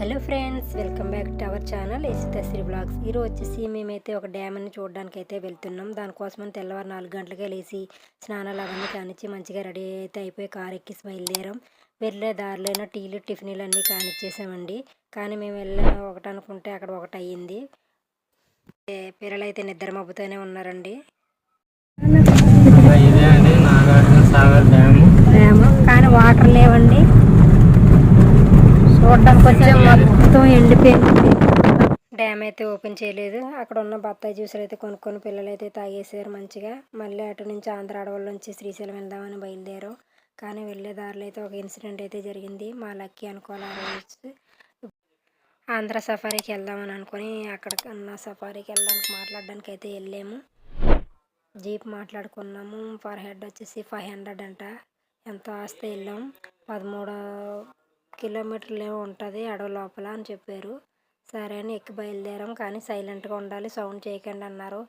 Hello friends welcome back to our channel Shri blogs. ఈరోజు వచ్చేసి మేమైతే ఒక డ్యామ్ని చూడడానికి అయితే వెళ్తున్నాం. దానికోసమని తెల్లవారు నాలుగు గంటలకే లేచి స్నానాలు అవన్నీ కానిచ్చి మంచిగా రెడీ అయితే అయిపోయి కార్ ఎక్కిసి బయలుదేరాం. వెళ్ళే దారిలోనే టీలు టిఫిన్లు అన్నీ కానిచ్చేసామండి. కానీ మేము వెళ్ళే ఒకటి అనుకుంటే అక్కడ ఒకటి అయ్యింది. ఏ, పిల్లలైతే నిద్ర మబ్బుతోనే ఉన్నారండి డ్యామ్. కానీ వాటర్ లేవండి. చూడడానికి వచ్చే మొత్తం ఎండిపోయింది. డ్యామ్ అయితే ఓపెన్ చేయలేదు. అక్కడ ఉన్న బత్తాయి జ్యూసులు అయితే కొనుక్కొని పిల్లలు అయితే తాగేసారు మంచిగా. మళ్ళీ అటు నుంచి ఆంధ్ర నుంచి శ్రీశైలం వెళ్దామని బయలుదేరాం. కానీ వెళ్ళే దారిలో అయితే ఒక ఇన్సిడెంట్ అయితే జరిగింది. మా లక్కీ అనుకోవాలి ఆంధ్ర సఫారీకి వెళ్దామని అనుకొని అక్కడ ఉన్న సఫారీకి వెళ్ళడానికి మాట్లాడడానికి అయితే వెళ్ళాము. జీప్ మాట్లాడుకున్నాము. పర్ హెడ్ వచ్చేసి ఫైవ్ హండ్రెడ్ అంట. ఎంతో ఆస్తే వెళ్ళాం. పదమూడు కిలోమీటర్లు ఏమో ఉంటుంది అడవి లోపల అని చెప్పారు. సరే అని ఎక్కి బయలుదేరాం కానీ సైలెంట్గా ఉండాలి సౌండ్ చేయకండి అన్నారు.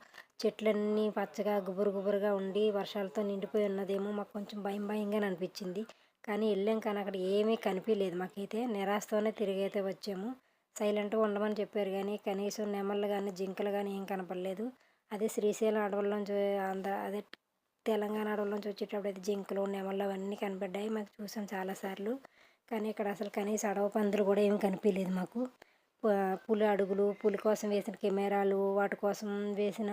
చెట్లన్నీ పచ్చగా గుబురు గుబురుగా ఉండి వర్షాలతో నిండిపోయి ఉన్నదేమో మాకు కొంచెం భయం భయంగా అనిపించింది. కానీ వెళ్ళాం కానీ అక్కడ ఏమీ కనిపించలేదు. మాకైతే నిరాశతోనే తిరిగి అయితే వచ్చాము. సైలెంట్గా ఉండమని చెప్పారు కానీ కనీసం నెమళ్ళు కానీ జింకలు కానీ ఏం కనపడలేదు. అదే శ్రీశైలం అడవుల్లోంచి ఆంధ్ర అదే తెలంగాణ అడవుల్లోంచి వచ్చేటప్పుడు అయితే జింకలు నెమళ్ళు అవన్నీ కనపడ్డాయి. మాకు చూసాం చాలాసార్లు. కానీ ఇక్కడ అసలు కనీసం అడవి పందులు కూడా ఏమి కనిపించలేదు మాకు. పులి అడుగులు పులి కోసం వేసిన కెమెరాలు వాటి కోసం వేసిన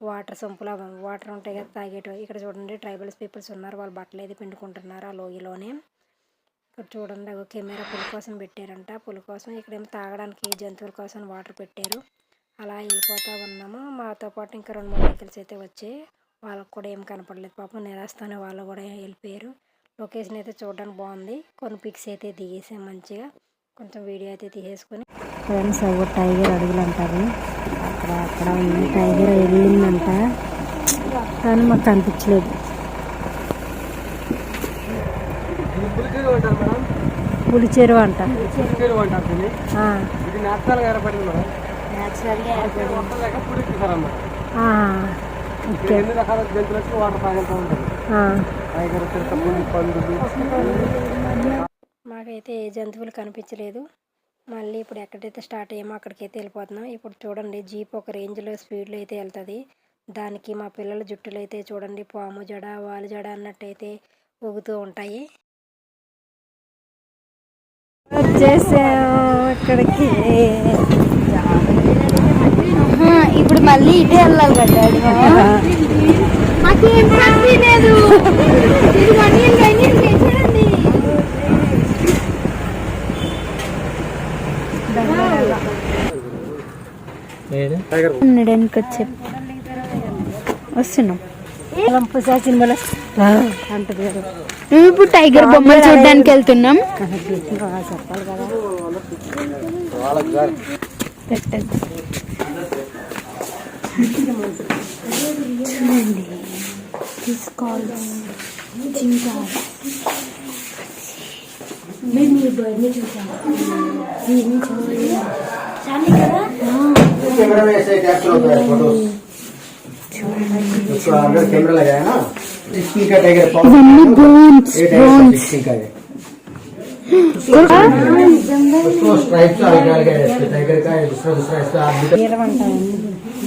వాటర్ సంపుల వాటర్ ఉంటాయి కదా తాగేటివి. ఇక్కడ చూడండి ట్రైబల్స్ పీపుల్స్ ఉన్నారు వాళ్ళు బట్టలు అయితే పిండుకుంటున్నారు ఆ లోయలోనే. ఇక్కడ చూడండి అగో కెమెరా పులి కోసం పెట్టారంట. పులి కోసం ఇక్కడేమో తాగడానికి జంతువుల కోసం వాటర్ పెట్టారు. అలా వెళ్ళిపోతూ ఉన్నాము. మాతో పాటు ఇంకా రెండు మూడు వెహికల్స్ అయితే వచ్చాయి. వాళ్ళకు కూడా ఏం కనపడలేదు. పాపం నిరాశతోనే వాళ్ళు కూడా వెళ్ళిపోయారు. లొకేషన్ అయితే చూడడానికి బాగుంది. కొన్ని పిక్స్ అయితే దిగేసాం మంచిగా. కొంచెం వీడియో అయితే తీసేసుకొని. ఫ్రెండ్స్ అవి టైగర్ అడుగులు అంటారు అక్కడ అక్కడ ఉంది. టైగర్ వెళ్ళిందంట. కానీ మాకు కనిపించలేదు. పులి చెరువు అంట ఆ, మాకైతే ఏ జంతువులు కనిపించలేదు. మళ్ళీ ఇప్పుడు ఎక్కడైతే స్టార్ట్ అయ్యామో అక్కడికైతే వెళ్ళిపోతున్నాం. ఇప్పుడు చూడండి జీప్ ఒక రేంజ్లో స్పీడ్లో అయితే వెళ్తుంది. దానికి మా పిల్లల జుట్టులు అయితే చూడండి పాము జడ వాలు జడ అన్నట్టయితే ఊగుతూ ఉంటాయి. ఇక్కడికి ఇప్పుడు మళ్ళీ ఇటే వెళ్ళాలి పడ్డాడు నాకేం ఇది వన్ చూడండి. ఉండడానికి వస్తున్నాం. మేము ఇప్పుడు టైగర్ బొమ్మలు చూడడానికి వెళ్తున్నాం. ఆ, చెప్పాలి కదా పెట్టదు తీసుకోవాలి జింక कैमरा में ऐसे कैप्चर होता है फोटोज उसको अंदर कैमरा लगाया ना सिक्सटी का टाइगर पावर बोन्स ये टाइगर सिक्सटी का है उसको स्ट्राइप से अलग अलग है इसके टाइगर का है दूसरा दूसरा इसका आप भी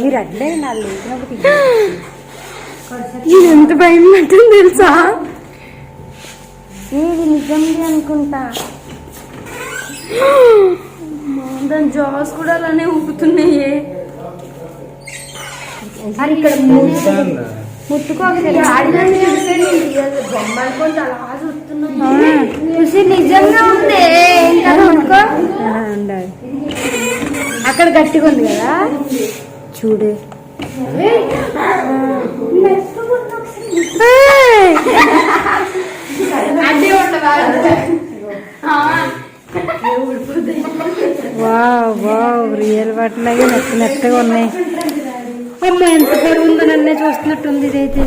మీరు అడ్డై నా లేచినప్పుడు ఇది ఎంత భయం ఉంటుంది తెలుసా? ఇది నిజంగా అనుకుంటా? దాని జాస్ కూడా అలానే ఊపుతున్నాయి. ఇక్కడ నిజంగా ఉంది. అక్కడ గట్టిగా ఉంది కదా? చూడు. వావ్ వావ్ రియల్ వాటిలాగే నచ్చ నెత్తగా ఉన్నాయి. అమ్మ ఎంత పొడి ఉందో నన్నే చూస్తున్నట్టుంది ఇదైతే.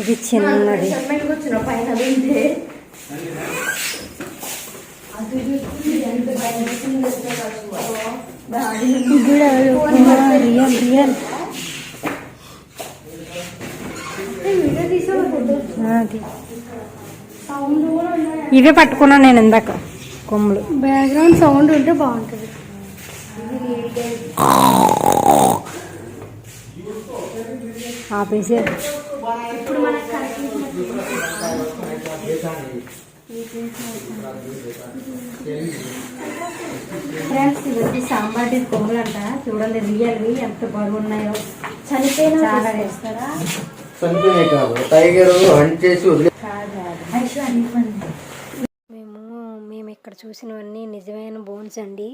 ఇది చిన్నది. రియల్ రియల్ ఇవే పట్టుకున్నాను నేను ఇందాక కొమ్ములు. బ్యాక్గ్రౌండ్ సౌండ్ ఉంటే బాగుంటుంది. ఆపేసారు ఫ్రెండ్స్ ఇవన్నీ సాంబార్ కొమ్ములు అంట చూడండి రియల్వి ఎంత బరువు ఉన్నాయో చనిపోయిన చాలా వేస్తారా? చనిపోయినాయి కాదు టైగర్ హంట్ చేసి వదిలే మేము మేము ఇక్కడ చూసినవన్నీ నిజమైన బోన్స్ అండి.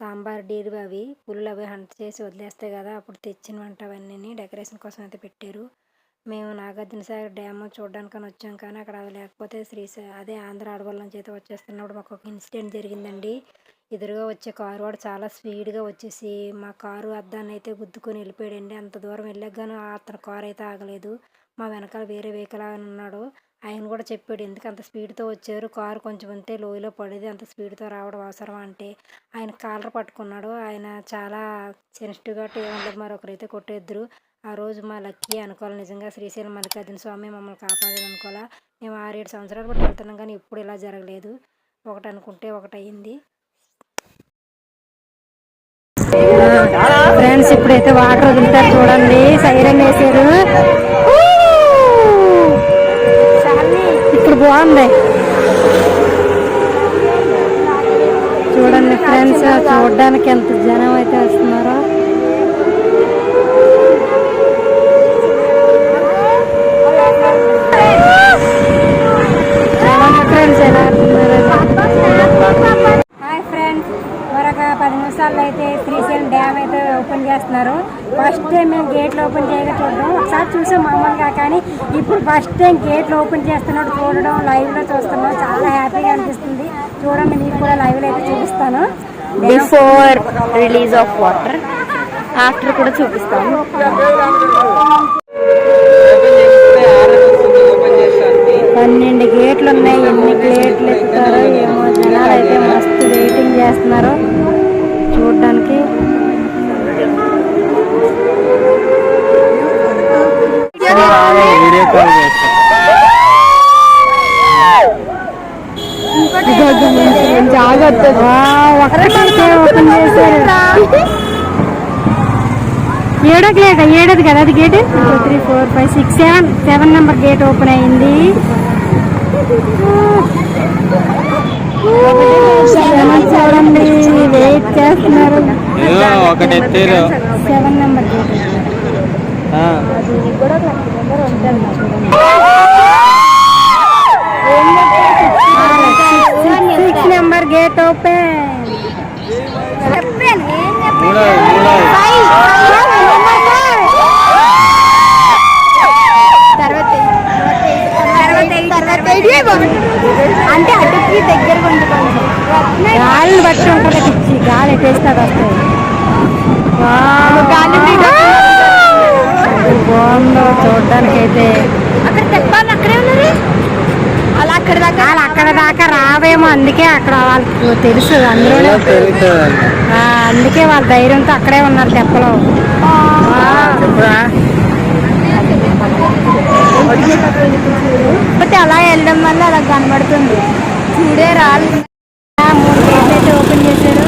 సాంబార్ డీరు అవి. పుల్లు అవి హంట్ చేసి వదిలేస్తాయి కదా అప్పుడు తెచ్చిన వంట అవన్నీ డెకరేషన్ కోసం అయితే పెట్టారు. మేము నాగార్జున సాగర్ డ్యామ్ చూడడానికని వచ్చాం కానీ అక్కడ అది లేకపోతే శ్రీశై అదే ఆంధ్ర అడవుల నుంచి అయితే వచ్చేస్తున్నప్పుడు మాకు ఒక ఇన్సిడెంట్ జరిగిందండి. ఎదురుగా వచ్చే కారు వాడు చాలా స్పీడ్గా వచ్చేసి మా కారు అద్దాన్ని అయితే గుద్దుకొని వెళ్ళిపోయాడండి. అంత దూరం వెళ్ళగాను అతని కారు అయితే ఆగలేదు. మా వెనకాల వేరే వెహికల్ ఆయన ఉన్నాడు. ఆయన కూడా చెప్పాడు ఎందుకు అంత స్పీడ్తో వచ్చారు? కారు కొంచెం ఉంటే లోయలో పడేది అంత స్పీడ్తో రావడం అవసరం అంటే ఆయన కాలర్ పట్టుకున్నాడు. ఆయన చాలా సెన్సిటివ్గా ఏమన్నది మరొకరైతే కొట్టేద్దరు. ఆ రోజు మా లక్కీ అనుకోవాలి. నిజంగా శ్రీశైలం మల్లికార్జున స్వామి మమ్మల్ని కాపాడాలి అనుకోవాలా? మేము ఆరేడు సంవత్సరాలు బట్టి వెళ్తున్నాం కానీ ఎప్పుడు ఇలా జరగలేదు. ఒకటి అనుకుంటే ఒకటి అయ్యింది. ఫ్రెండ్స్ ఇప్పుడైతే వాటర్ వదులుతారు చూడండి. సైరన్ వేసారు ఇప్పుడు బాగుంది చూడండి ఫ్రెండ్స్ చూడడానికి ఎంత జనం అయితే వస్తున్నారో చూడండి ఫ్రెండ్స్ ఎలా హాయ్ ఫ్రెండ్స్ మరొక పది నిమిషాల్లో అయితే శ్రీశైలం డ్యామ్ అయితే ఓపెన్ చేస్తున్నారు. ఫస్ట్ టైం మేము గేట్లు ఓపెన్ చేయగా చూడడం. ఒకసారి చూసాం మామూలుగా కానీ ఇప్పుడు ఫస్ట్ టైం గేట్లు ఓపెన్ చేస్తున్నాడు చూడడం లైవ్లో చూస్తున్నాం. చాలా హ్యాపీగా అనిపిస్తుంది. చూడండి మీకు కూడా లైవ్లో అయితే చూపిస్తాను. Before release of water after కూడా చూపిస్తాను జాగ్రత్త ఏడో గేట్ ఏడోది కదా అది gate two three four five six seven seven number gate open అయింది చూడండి. వెయిట్ చేస్తున్నారు ఒకటి ఎత్తారు సెవెన్ నెంబర్ గేట్ కూడా నెంబర్ ఉంటుంది సిక్స్ నెంబర్ గేట్ ఓపెన్ అంటే అటుకి దగ్గరగా ఉంది కొంచెం బట్టి ఉంటుంది పిచ్చి గాలి ఎట్టేస్తే అది వస్తుంది. అది బాగుందో చూడడానికి అయితే అక్కడ తెప్పాలి అక్కడే ఉన్నది? అలా అక్కడ దాకా? వాళ్ళు అక్కడ దాకా రావేమో అందుకే అక్కడ వాళ్ళకి తెలుసు అందులోనే ఆ, అందుకే వాళ్ళ ధైర్యంతో అక్కడే ఉన్నారు తెప్పలో. అలా వెళ్ళడం వల్ల అలా కనబడుతుంది. చూడే ఆ, మూడు గేట్లు అయితే ఓపెన్ చేశారు.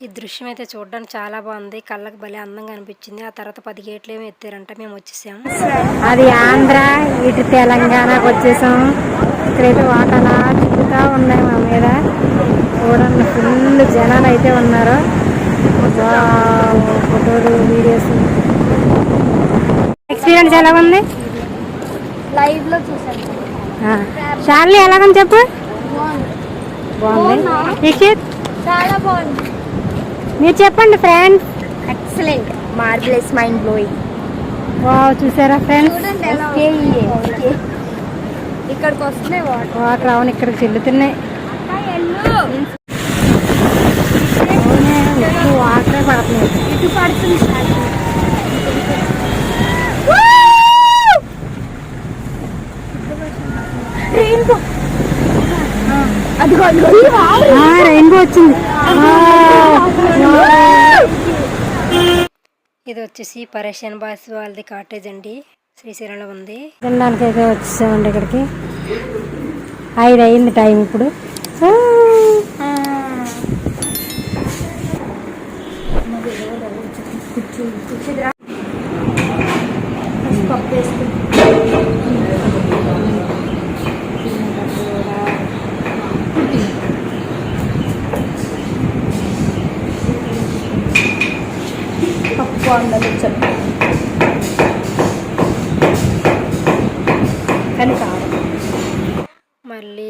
ఈ దృశ్యం అయితే చూడడానికి చాలా బాగుంది. కళ్ళకి భలే అందంగా అనిపించింది. ఆ తర్వాత పది గేట్లు ఏమో ఎత్తారంట మేము వచ్చేసాం. అది ఆంధ్ర ఇటు తెలంగాణకు వచ్చేసాం. ఇక్కడైతే వాటలా చుట్టుతా ఉన్నాయి మా మీద. చూడండి ఫుల్ జనాలు అయితే ఉన్నారు. ఫోటోలు వీడియోస్. ఎక్స్పీరియన్స్ ఎలా ఉంది? లైవ్లో చూసాను షార్లీ ఎలాగని చెప్పు? బాగుంది. నిషిత్ చాలా బాగుంది. మీరు చెప్పండి friends excellent marvellous mind blowing wow చూసారా ఫ్రెండ్స్ ఇక్కడికి వస్తున్నాయి వాటర్. వాటర్ అవును ఇక్కడికి చెల్లుతున్నాయి. వాటర్ పడుతున్నాయి. ఇటు పడుతుంది రెయిన్బో వచ్చింది. ఇది వచ్చేసి పరేషన్ బాస్ వాళ్ళది కాటేజ్ అండి. శ్రీశైలంలో ఉంది. తినడానికి అయితే వచ్చేసామండి ఇక్కడికి. ఐదు అయింది టైం ఇప్పుడు. పప్పు అందరూ చెప్పు కానీ కాదు మళ్ళీ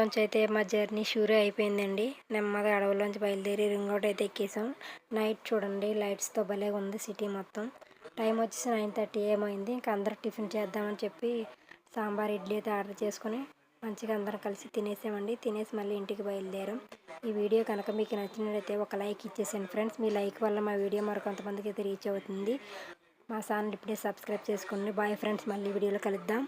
అడవుల్లోంచి అయితే మా జర్నీ షూరే అయిపోయిందండి. నెమ్మది అడవుల్లోంచి బయలుదేరి రింగ్ రోడ్ అయితే ఎక్కేసాం నైట్ చూడండి లైట్స్తో భలే ఉంది సిటీ మొత్తం. టైం వచ్చేసి నైన్ థర్టీ ఏమైంది ఇంకా అందరూ టిఫిన్ చేద్దామని చెప్పి సాంబార్ ఇడ్లీ అయితే ఆర్డర్ చేసుకొని మంచిగా అందరం కలిసి తినేసామండి. తినేసి మళ్ళీ ఇంటికి బయలుదేరాం. ఈ వీడియో కనుక మీకు నచ్చినట్లయితే ఒక లైక్ ఇచ్చేసాను ఫ్రెండ్స్. మీ లైక్ వల్ల మా వీడియో మరికొంతమందికి అయితే రీచ్ అవుతుంది. మా ఛానల్ ఇప్పుడే సబ్స్క్రైబ్ చేసుకోండి బాయ్ ఫ్రెండ్స్. మళ్ళీ వీడియోలో కలుద్దాం.